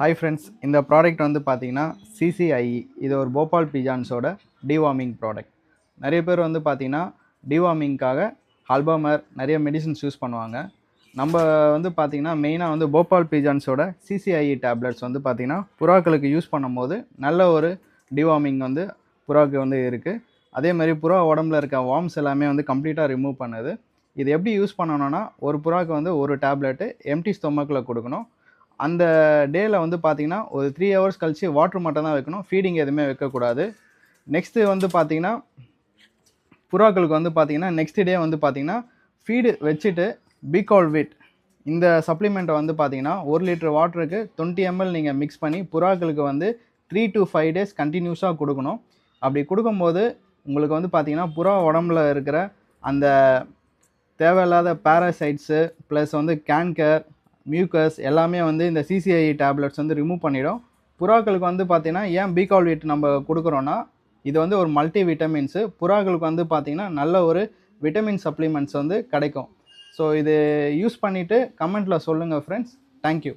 Hi friends இந்த product வந்து பார்த்தீங்கன்னா சிசிஐஇ இது ஒரு போபால் பிஜான்ஸோட டிவார்மிங் ப்ராடக்ட் நிறைய பேர் வந்து பார்த்தீங்கன்னா டிவார்மிங்க்காக அல்பாமர் நிறைய மெடிசின்ஸ் யூஸ் பண்ணுவாங்க. நம்ம வந்து பார்த்தீங்கன்னா மெயினாக வந்து போபால் பிஜான்ஸோட சிசிஐஇ டேப்லெட்ஸ் வந்து பார்த்தீங்கன்னா புறாக்களுக்கு யூஸ் பண்ணும்போது நல்ல ஒரு டிவார்மிங் வந்து புறாவுக்கு வந்து இருக்குது அதே மாதிரி புறா உடம்புல இருக்க வார்ம்ஸ் எல்லாமே வந்து கம்ப்ளீட்டாக ரிமூவ் பண்ணுது. இது எப்படி யூஸ் பண்ணணும்னா ஒரு புறாவுக்கு வந்து ஒரு டேப்லெட்டு எம்டி ஸ்டொமக்கில் கொடுக்கணும். அந்த டேயில் வந்து பார்த்தீங்கன்னா ஒரு த்ரீ ஹவர்ஸ் கழித்து வாட்ரு மட்டும் தான் வைக்கணும். ஃபீடிங் எதுவுமே வைக்கக்கூடாது. நெக்ஸ்ட்டு வந்து பார்த்திங்கன்னா புறாக்களுக்கு வந்து பார்த்திங்கன்னா நெக்ஸ்ட் டே வந்து பார்த்திங்கன்னா ஃபீடு வச்சுட்டு பிகால் விட் இந்த சப்ளிமெண்ட்டை வந்து பார்த்தீங்கன்னா ஒரு லிட்டர் வாட்டருக்கு டுவெண்ட்டி எம்எல் நீங்கள் மிக்ஸ் பண்ணி புறாக்களுக்கு வந்து த்ரீ டு ஃபைவ் டேஸ் கண்டினியூஸாக கொடுக்கணும். அப்படி கொடுக்கும்போது உங்களுக்கு வந்து பார்த்திங்கன்னா புறா உடம்புல இருக்கிற அந்த தேவையில்லாத பேராசைட்ஸு ப்ளஸ் வந்து கேன்கர் மியூக்கஸ் எல்லாமே வந்து இந்த சிசிஐ டேப்லெட்ஸ் வந்து ரிமூவ் பண்ணிடும். புறாக்களுக்கு வந்து பார்த்திங்கன்னா ஏன் பீகால் வீட் நம்ம கொடுக்குறோன்னா இது வந்து ஒரு மல்டி விட்டமின்ஸு புறாக்களுக்கு வந்து பார்த்திங்கன்னா நல்ல ஒரு விட்டமின் சப்ளிமெண்ட்ஸ் வந்து கிடைக்கும். ஸோ இது யூஸ் பண்ணிவிட்டு கமெண்ட்டில் சொல்லுங்கள் ஃப்ரெண்ட்ஸ் தேங்க்யூ